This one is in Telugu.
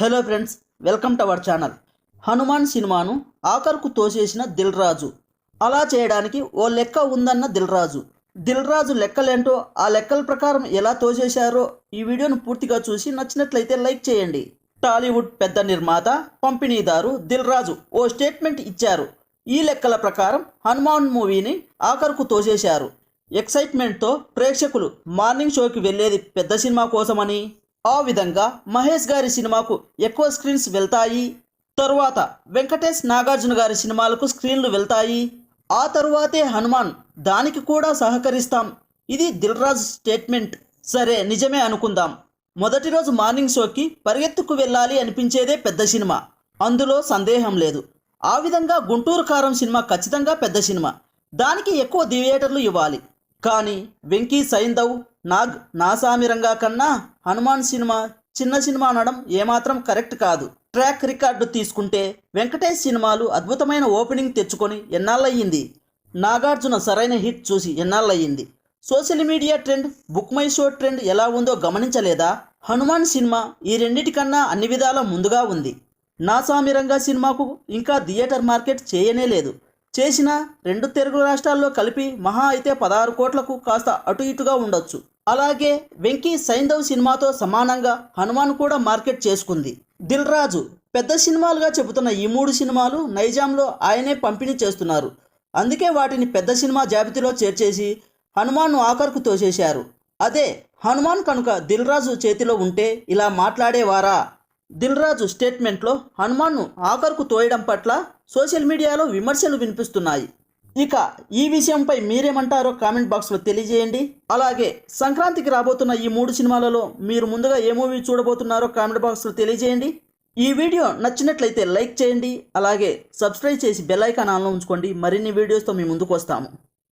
Hello friends welcome to our channel. Hanuman సినిమాను ఆఖరుకు తోసేసిన దిల్ రాజు అలా చేయడానికి ఓ లెక్క ఉందన్న దిల్ రాజు దిల్ రాజు లెక్కలేంటో ఆ లెక్కల ప్రకారం ఎలా తోసేశారో ఈ వీడియోను పూర్తిగా చూసి నచ్చినట్లయితే లైక్ చేయండి. టాలీవుడ్ పెద్ద నిర్మాత పంపిణీదారు దిల్ రాజు ఓ స్టేట్మెంట్ ఇచ్చారు. ఈ లెక్కల ప్రకారం హనుమాన్ మూవీని ఆఖరుకు తోసేశారు. ఎక్సైట్మెంట్తో ప్రేక్షకులు మార్నింగ్ షోకి వెళ్ళేది పెద్ద సినిమా కోసమని. ఆ విధంగా మహేష్ గారి సినిమాకు ఎక్కువ స్క్రీన్స్ వెళ్తాయి. తరువాత వెంకటేష్ నాగార్జున గారి సినిమాలకు స్క్రీన్లు వెళ్తాయి. ఆ తరువాతే హనుమాన్ దానికి కూడా సహకరిస్తాం. ఇది దిల్రాజ్ స్టేట్మెంట్. సరే నిజమే అనుకుందాం. మొదటి రోజు మార్నింగ్ షోకి పరిగెత్తుకు వెళ్ళాలి అనిపించేదే పెద్ద సినిమా. అందులో సందేహం లేదు. ఆ విధంగా గుంటూరు కారం సినిమా ఖచ్చితంగా పెద్ద సినిమా. దానికి ఎక్కువ థియేటర్లు ఇవ్వాలి. కానీ వెంకీ సైందవ్ నాగ్ నాసామిరంగా కన్నా హనుమాన్ సినిమా చిన్న సినిమా అనడం ఏమాత్రం కరెక్ట్ కాదు. ట్రాక్ రికార్డు తీసుకుంటే వెంకటేష్ సినిమాలు అద్భుతమైన ఓపెనింగ్ తెచ్చుకొని ఎన్నాళ్ళయ్యింది? నాగార్జున సరైన హిట్ చూసి ఎన్నాళ్ళయ్యింది? Social media trend book my show trend ఎలా ఉందో గమనించలేదా? హనుమాన్ సినిమా ఈ రెండిటికన్నా అన్ని విధాల ముందుగా ఉంది. నాసామిరంగా సినిమాకు ఇంకా థియేటర్ మార్కెట్ చేయనే లేదు. చేసిన రెండు తెలుగు రాష్ట్రాల్లో కలిపి మహా అయితే పదహారు కోట్లకు కాస్త అటు ఇటుగా ఉండొచ్చు. అలాగే వెంకీ సైంధవ్ సినిమాతో సమానంగా హనుమాన్ కూడా మార్కెట్ చేసుకుంది. దిల్ రాజు పెద్ద సినిమాలుగా చెబుతున్న ఈ మూడు సినిమాలు నైజాంలో ఆయనే పంపిణీ చేస్తున్నారు. అందుకే వాటిని పెద్ద సినిమా జాబితాలో చేర్చేసి హనుమాన్ను ఆఖరుకు తోసేశారు. అదే హనుమాన్ కనుక దిల్ రాజు చేతిలో ఉంటే ఇలా మాట్లాడేవారా? దిల్ రాజు స్టేట్మెంట్లో హనుమాన్ను ఆఖరుకు తోయడం పట్ల సోషల్ మీడియాలో విమర్శలు వినిపిస్తున్నాయి. ఇక ఈ విషయంపై మీరేమంటారో కామెంట్ బాక్స్లో తెలియజేయండి. అలాగే సంక్రాంతికి రాబోతున్న ఈ మూడు సినిమాలలో మీరు ముందుగా ఏ మూవీ చూడబోతున్నారో కామెంట్ బాక్స్లో తెలియజేయండి. ఈ వీడియో నచ్చినట్లయితే లైక్ చేయండి. అలాగే సబ్స్క్రైబ్ చేసి బెల్ ఐకాన్ ఆన్లో ఉంచుకోండి. మరిన్ని వీడియోస్తో మీ ముందుకు వస్తాము.